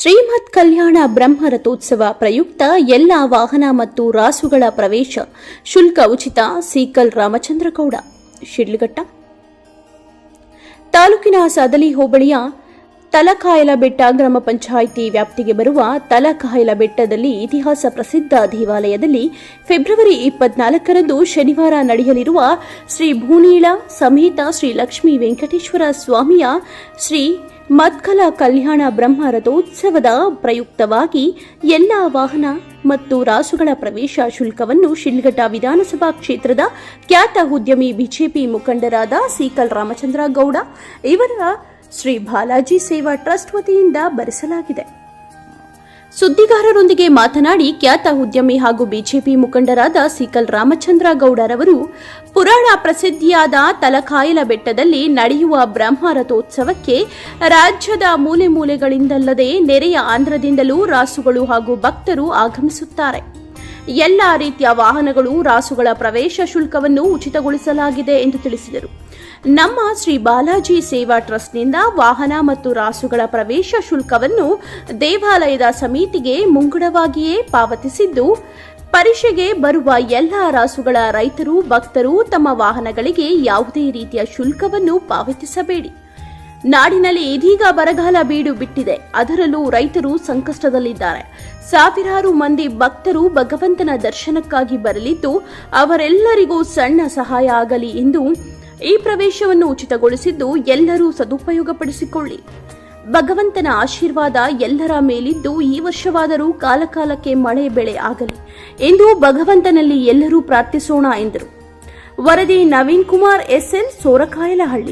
ಶ್ರೀಮದ್ ಕಲ್ಯಾಣ ಬ್ರಹ್ಮ ರಥೋತ್ಸವ ಪ್ರಯುಕ್ತ ಎಲ್ಲ ವಾಹನ ಮತ್ತು ರಾಸುಗಳ ಪ್ರವೇಶ. ಶುಲ್ಕ ಉಚಿತ, ಸೀಕಲ್ ರಾಮಚಂದ್ರಗೌಡ. ಶಿಡ್ಲಘಟ್ಟ. ತಾಲೂಕಿನ ಸದಲಿ ಹೋಬಳಿಯ ತಲಕಾಯಲ ಬೆಟ್ಟ ಗ್ರಾಮ ಪಂಚಾಯಿತಿ ವ್ಯಾಪ್ತಿಗೆ ಬರುವ ತಲಕಾಯಲ ಬೆಟ್ಟದಲ್ಲಿ ಇತಿಹಾಸ ಪ್ರಸಿದ್ಧ ದೇವಾಲಯದಲ್ಲಿ ಫೆಬ್ರವರಿ ಇಪ್ಪತ್ನಾಲ್ಕರಂದು ಶನಿವಾರ ನಡೆಯಲಿರುವ ಶ್ರೀ ಭೂನೀಳ ಸಮೇತ ಶ್ರೀ ಲಕ್ಷ್ಮೀ ವೆಂಕಟೇಶ್ವರ ಸ್ವಾಮಿಯ ಶ್ರೀ ಮತ್ಕಲ ಕಲ್ಯಾಣ ಬ್ರಹ್ಮ ರಥೋತ್ಸವದ ಪ್ರಯುಕ್ತವಾಗಿ ಎಲ್ಲ ವಾಹನ ಮತ್ತು ರಾಸುಗಳ ಪ್ರವೇಶ ಶುಲ್ಕವನ್ನು ಶಿಲ್ಘಟ್ಟ ವಿಧಾನಸಭಾ ಕ್ಷೇತ್ರದ ಖ್ಯಾತ ಉದ್ಯಮಿ ಬಿಜೆಪಿ ಮುಖಂಡರಾದ ಸೀಕಲ್ ರಾಮಚಂದ್ರ ಗೌಡ ಇವರ ಶ್ರೀ ಬಾಲಾಜಿ ಸೇವಾ ಟ್ರಸ್ಟ್ ವತಿಯಿಂದ ಭರಿಸಲಾಗಿದೆ ಸುದ್ದಿಗಾರರೊಂದಿಗೆ ಮಾತನಾಡಿ, ಖ್ಯಾತ ಉದ್ಯಮಿ ಹಾಗೂ ಬಿಜೆಪಿ ಮುಖಂಡರಾದ ಸಿಕಲ್ ರಾಮಚಂದ್ರ ಗೌಡರವರು ಪುರಾಣ ಪ್ರಸಿದ್ಧಿಯಾದ ತಲಕಾಯಲ ಬೆಟ್ಟದಲ್ಲಿ ನಡೆಯುವ ಬ್ರಹ್ಮ ರಥೋತ್ಸವಕ್ಕೆ ರಾಜ್ಯದ ಮೂಲೆ ಮೂಲೆಗಳಿಂದಲ್ಲದೆ ನೆರೆಯ ಆಂಧ್ರದಿಂದಲೂ ರಾಸುಗಳು ಹಾಗೂ ಭಕ್ತರು ಆಗಮಿಸುತ್ತಾರೆ. ಎಲ್ಲ ರೀತಿಯ ವಾಹನಗಳು ರಾಸುಗಳ ಪ್ರವೇಶ ಶುಲ್ಕವನ್ನು ಉಚಿತಗೊಳಿಸಲಾಗಿದೆ ಎಂದು ತಿಳಿಸಿದರು. ನಮ್ಮ ಶ್ರೀ ಬಾಲಾಜಿ ಸೇವಾ ಟ್ರಸ್ಟ್ನಿಂದ ವಾಹನ ಮತ್ತು ರಾಸುಗಳ ಪ್ರವೇಶ ಶುಲ್ಕವನ್ನು ದೇವಾಲಯದ ಸಮಿತಿಗೆ ಮುಂಗಡವಾಗಿಯೇ ಪಾವತಿಸಿದ್ದು ಪರಿಷೆಗೆ ಬರುವ ಎಲ್ಲ ರಾಸುಗಳ ರೈತರು, ಭಕ್ತರು ತಮ್ಮ ವಾಹನಗಳಿಗೆ ಯಾವುದೇ ರೀತಿಯ ಶುಲ್ಕವನ್ನು ಪಾವತಿಸಬೇಡಿ. ನಾಡಿನಲ್ಲಿ ಇದೀಗ ಬರಗಾಲ ಬೀಡು ಬಿಟ್ಟಿದೆ. ಅದರಲ್ಲೂ ರೈತರು ಸಂಕಷ್ಟದಲ್ಲಿದ್ದಾರೆ. ಸಾವಿರಾರು ಮಂದಿ ಭಕ್ತರು ಭಗವಂತನ ದರ್ಶನಕ್ಕಾಗಿ ಬರಲಿದ್ದು, ಅವರೆಲ್ಲರಿಗೂ ಸಣ್ಣ ಸಹಾಯ ಆಗಲಿ ಎಂದು ಈ ಪ್ರವೇಶವನ್ನು ಉಚಿತಗೊಳಿಸಿದ್ದು ಎಲ್ಲರೂ ಸದುಪಯೋಗಪಡಿಸಿಕೊಳ್ಳಿ. ಭಗವಂತನ ಆಶೀರ್ವಾದ ಎಲ್ಲರ ಮೇಲಿದ್ದು ಈ ವರ್ಷವಾದರೂ ಕಾಲಕಾಲಕ್ಕೆ ಮಳೆ ಬೆಳೆ ಆಗಲಿ ಎಂದು ಭಗವಂತನಲ್ಲಿ ಎಲ್ಲರೂ ಪ್ರಾರ್ಥಿಸೋಣ ಎಂದರು. ವರದಿ ನವೀನ್ ಕುಮಾರ್ ಎಸ್ಎಲ್ ಸೋರಕಾಯಲಹಳ್ಳಿ.